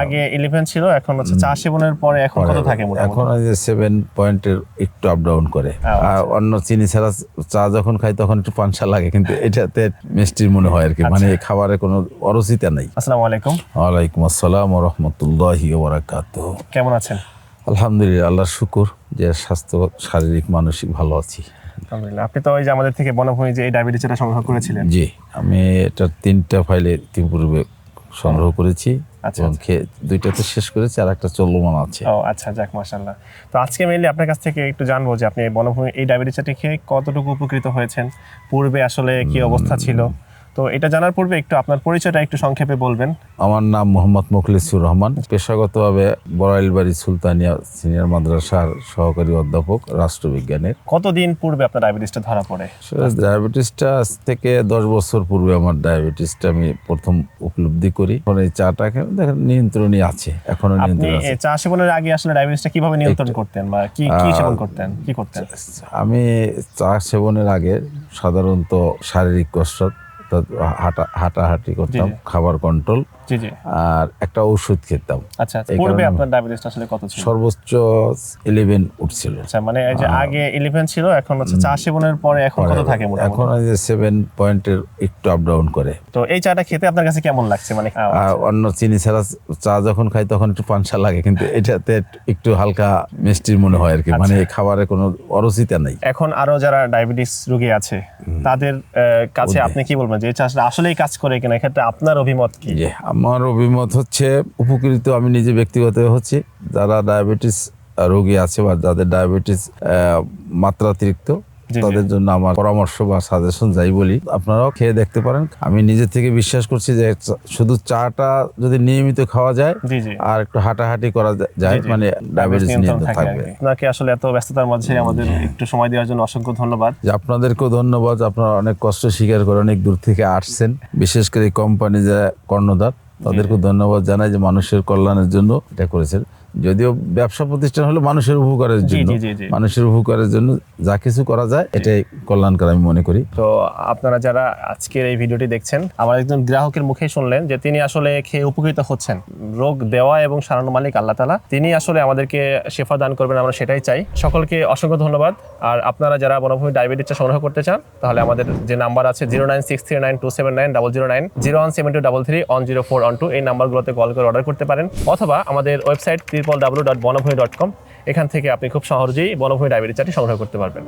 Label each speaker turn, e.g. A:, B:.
A: আগে ইলেভেন ছিল এখন হচ্ছে চা সেবনের পরে এখন কত থাকে মোটামুটি?
B: এখন ওই যে সেভেন পয়েন্টের একটু আপ ডাউন করে।
A: আচ্ছা।
B: আর অন্য চিনি ছাড়া চা যখন খাই তখন একটু পানসা লাগে কিন্তু এটাতে মিষ্টির মনে হয় আর কি। মানে
A: আচ্ছা।
B: খাবারে কোনো অরুচিতা নেই।
A: আসসালামু আলাইকুম।
B: ওয়ালাইকুম আসসালাম রহমতুল্লাহি ওবরাকাত
A: কেমন আছেন?
B: আলহামদুলিল্লাহ আল্লাহর শুকুর যে স্বাস্থ্য শারীরিক মানসিক ভালো আছি।
A: আলহামদুলিল্লাহ। আপনি তো ওই যে আমাদের থেকে বনভূমি যে এই ডায়াবেটিসটা সংগ্রহ করেছিলেন।
B: জি আমি এটা তিনটা ফাইলে ইতিপূর্বে সংগ্রহ করেছি
A: আচ্ছা,
B: এবং খেয়ে দুইটা তো শেষ করেছি আর একটা চলমান আছে।
A: ও আচ্ছা যাক মাশাল্লাহ তো আজকে মেইনলি আপনার কাছ থেকে একটু জানব যে আপনি বনভূমি এই ডায়াবেটিসটা খেয়ে কতটুকু উপকৃত হয়েছেন? পূর্বে আসলে কি অবস্থা ছিল? তো এটা জানার পূর্বে একটু আপনার পরিচয়টা একটু সংক্ষেপে বলবেন।
B: আমার নাম মোহাম্মদ মুখলিসুর রহমান। পেশাগতভাবে বড়াইলবাড়ি সুলতানিয়া সিনিয়র মাদ্রাসার সহকারী অধ্যাপক রাষ্ট্রবিজ্ঞানের
A: কতদিন পূর্বে আপনার ডায়াবেটিসটা ধরা পড়ে?
B: ডায়াবেটিসটা আজ থেকে দশ বছর পূর্বে আমার ডায়াবেটিসটা আমি প্রথম উপলব্ধি করি। এখন এই চাটাকে দেখেন নিয়ন্ত্রণই আছে
A: এখনও
B: নিয়ন্ত্রণ আছে।
A: চা সেবনের আগে আসলে ডায়াবেটিসটা কীভাবে নিয়ন্ত্রণ করতেন বা কি কি সেবন করতেন? কি করতেন?
B: আমি চা সেবনের আগে সাধারণত শারীরিক কসরত অর্থাৎ হাঁটা হাঁটাহাঁটি করতাম খাবার কন্ট্রোল আর একটা ওষুধ খেতাম।
A: আচ্ছা পূর্বে আপনার ডায়াবেটিসটা আসলে কত ছিল?
B: সর্বোচ্চ ইলেভেন উঠছিল।
A: আচ্ছা মানে এই যে আগে ইলেভেন ছিল এখন হচ্ছে চা সেবনের পরে এখন কত থাকে মোটামুটি?
B: এখন ওই যে সেভেন পয়েন্টের একটু আপ ডাউন করে।
A: তো এই চাটা খেতে আপনার কাছে কেমন লাগছে? মানে
B: অন্য চিনি ছাড়া চা যখন খাই তখন একটু পানসা লাগে কিন্তু এটাতে একটু হালকা মিষ্টির মনে হয় আর কি মানে
A: আচ্ছা।
B: খাবারে কোনো অরুচিতা নাই।
A: এখন আরও যারা ডায়াবেটিস রোগী আছে তাদের কাছে আপনি কি বলবেন? যে এই চাষটা আসলেই কাজ করে কিনা? এক্ষেত্রে আপনার অভিমত কি?
B: যে আমার অভিমত হচ্ছে উপকৃত আমি নিজে ব্যক্তিগত হচ্ছি। যারা ডায়াবেটিস রোগী আছে বা যাদের ডায়াবেটিস মাত্রাতিরিক্ত। তাদের জন্য আমার পরামর্শ বা সাজেশন যাই বলি আপনারাও খেয়ে দেখতে পারেন। আমি নিজে থেকে বিশ্বাস করছি যে শুধু চাটা যদি নিয়মিত খাওয়া যায় আর একটু হাঁটাহাঁটি করা যায়। মানে
A: ডায়াবেটিস নিয়ন্ত্রণ
B: থাকবে।
A: আপনাকে আসলে এত ব্যস্ততার মাঝে আমাদের একটু সময় দেওয়ার জন্য অসংখ্য ধন্যবাদ।
B: যে আপনাদেরকেও ধন্যবাদ। আপনারা অনেক কষ্ট স্বীকার করে অনেক দূর থেকে আসছেন। বিশেষ করে কোম্পানি যারা কর্ণধার তাদেরকেও ধন্যবাদ জানাই যে মানুষের কল্যাণের জন্য এটা করেছেন। যদিও ব্যবসা প্রতিষ্ঠান হলো মানুষের উপকারের জন্য। মানুষের উপকারের জন্য যা কিছু করা যায় এটাই কল্যাণকর আমি মনে করি।
A: তো আপনারা যারা আজকের এই ভিডিওটি দেখছেন আমার একজন গ্রাহকের মুখে শুনলেন যে তিনি আসলে খেয়ে উপকৃত হচ্ছেন। রোগ দেওয়া এবং সারানো মালিক আল্লাহ তালা তিনি আসলে আমাদেরকে শেফা দান করবেন আমরা সেটাই চাই। সকলকে অসংখ্য ধন্যবাদ। আর আপনারা যারা বনভূমি ডায়াবেটিসটা সংগ্রহ করতে চান তাহলে আমাদের যে নাম্বার আছে zero nine six three nine two seven nine double zero nine zero one seven two double three one zero four one two এই নাম্বারগুলোতে কল করে অর্ডার করতে পারেন। অথবা আমাদের website triple W dot Bonobhumi dot com এখান থেকে আপনি খুব সহজেই বনভূমি ডায়াবেটিস চাটি সংগ্রহ করতে পারবেন।